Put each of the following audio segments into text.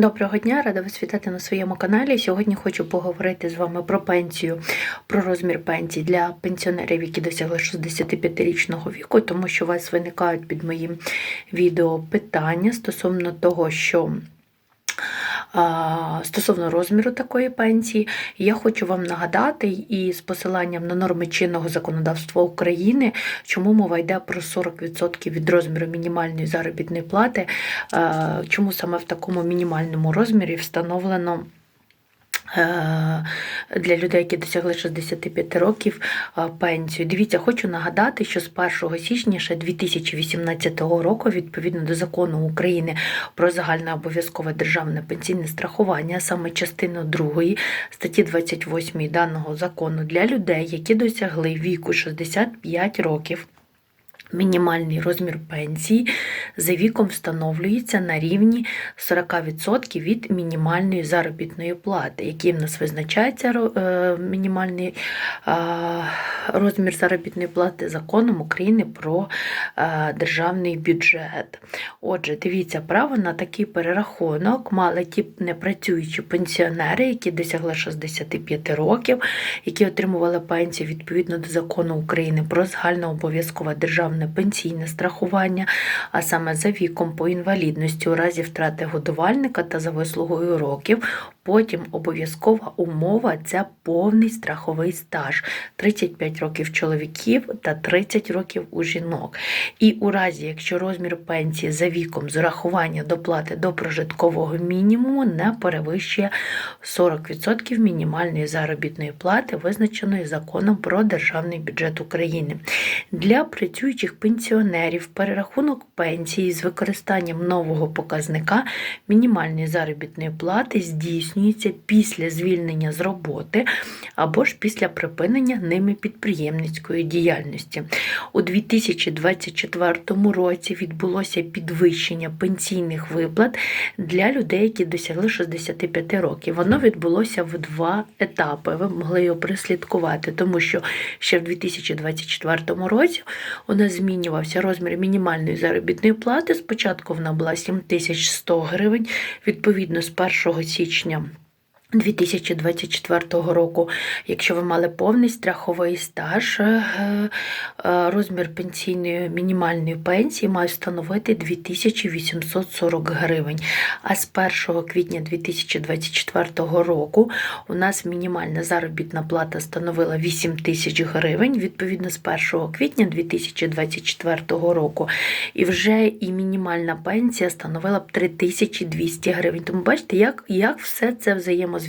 Доброго дня, рада вас вітати на своєму каналі. Сьогодні хочу поговорити з вами про пенсію, про розмір пенсії для пенсіонерів, які досягли 65-річного віку, тому що у вас виникають під моїм відео питання стосовно того, що Стосовно розміру такої пенсії, я хочу вам нагадати і з посиланням на норми чинного законодавства України, чому мова йде про 40% від розміру мінімальної заробітної плати, чому саме в такому мінімальному розмірі встановлено. Е, Для людей, які досягли 65 років е, пенсію. Дивіться, хочу нагадати, що з 1 січня ще 2018 року, відповідно до закону України про загальне обов'язкове державне пенсійне страхування, саме частину 2 статті 28 даного закону для людей, які досягли віку 65 років. Мінімальний розмір пенсії за віком встановлюється на рівні 40% від мінімальної заробітної плати, який в нас визначається е, мінімальний е, розмір заробітної плати законом України про е, державний бюджет. Отже, дивіться, право на такий перерахунок мали ті непрацюючі пенсіонери, які досягли 65 років, які отримували пенсію відповідно до закону України про загальнообов'язкове державне пенсійне страхування, а саме за віком по інвалідності у разі втрати годувальника та за вислугою років. Потім обов'язкова умова це повний страховий стаж 35 років чоловіків та 30 років у жінок. І у разі, якщо розмір пенсії за віком з урахування доплати до прожиткового мінімуму не перевищує 40% мінімальної заробітної плати, визначеної законом про державний бюджет України. Для працюючих пенсіонерів перерахунок пенсії з використанням нового показника мінімальної заробітної плати здійснюється після звільнення з роботи або ж після припинення ними підприємницької діяльності. У 2024 році відбулося підвищення пенсійних виплат для людей, які досягли 65 років. Воно відбулося в два етапи. Ви могли його прислідкувати, тому що ще в 2024 році у нас змінювався розмір мінімальної заробітної плати. Спочатку вона була 7100 гривень, відповідно з 1 січня. 2024 року, якщо ви мали повний страховий стаж, е, е, розмір пенсійної мінімальної пенсії має становити 2840 гривень. А з 1 квітня 2024 року у нас мінімальна заробітна плата становила 8 тисяч гривень, відповідно з 1 квітня 2024 року. І вже і мінімальна пенсія становила б 3200 гривень. Тому бачите, як, як все це взаємозв'язано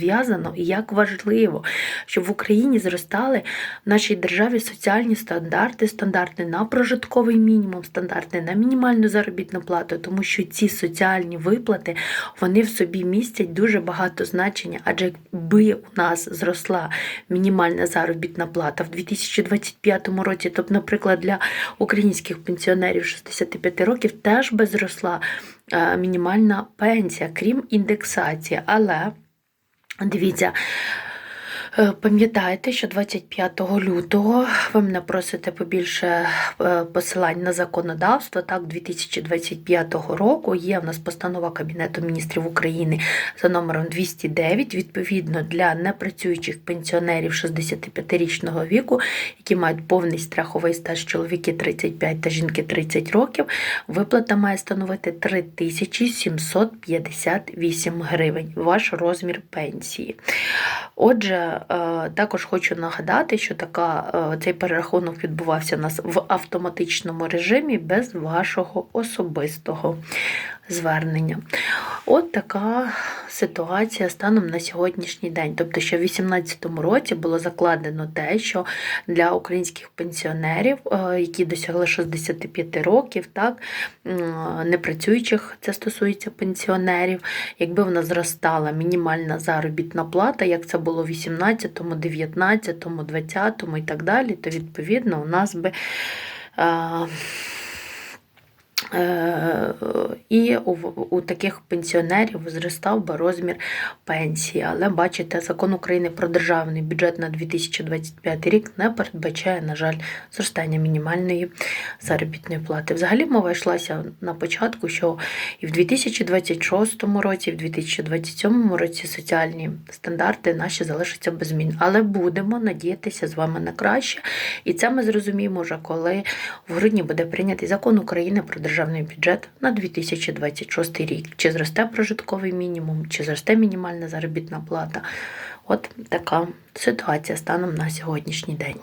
і як важливо, щоб в Україні зростали в нашій державі соціальні стандарти, стандарти на прожитковий мінімум, стандарти на мінімальну заробітну плату, тому що ці соціальні виплати вони в собі містять дуже багато значення, адже якби у нас зросла мінімальна заробітна плата в 2025 році, тобто, наприклад, для українських пенсіонерів 65 років теж би зросла е, мінімальна пенсія, крім індексації. Але Дивіться, пам'ятайте, що 25 лютого ви мене просите побільше е, посилань на законодавство. Так, 2025 року є в нас постанова Кабінету міністрів України за номером 209, відповідно для непрацюючих пенсіонерів 65-річного віку, які мають повний страховий стаж чоловіки 35 та жінки 30 років. Виплата має становити 3758 гривень. Ваш розмір пенсії. Отже, е, також хочу нагадати, що така, е, цей перерахунок відбувався в автоматичному режимі без вашого особистого звернення. От така ситуація станом на сьогоднішній день. Тобто, що в 2018 році було закладено те, що для українських пенсіонерів, е, які досягли 65 років, так, непрацюючих, це стосується пенсіонерів, якби вона зростала мінімальна заробітна плата, як це було в 18, 19, 20 і так далі, то відповідно у нас би. Е, І у, у таких пенсіонерів зростав би розмір пенсії. Але бачите, закон України про державний бюджет на 2025 рік не передбачає, на жаль, зростання мінімальної заробітної плати. Взагалі мова йшлася на початку, що і в 2026 році, і в 2027 році соціальні стандарти наші залишаться без змін. Але будемо надіятися з вами на краще. І це ми зрозуміємо вже, коли в грудні буде прийнятий закон України про державний бюджет на 2026 рік. Чи зросте прожитковий мінімум, чи зросте мінімальна заробітна плата. От така ситуація станом на сьогоднішній день.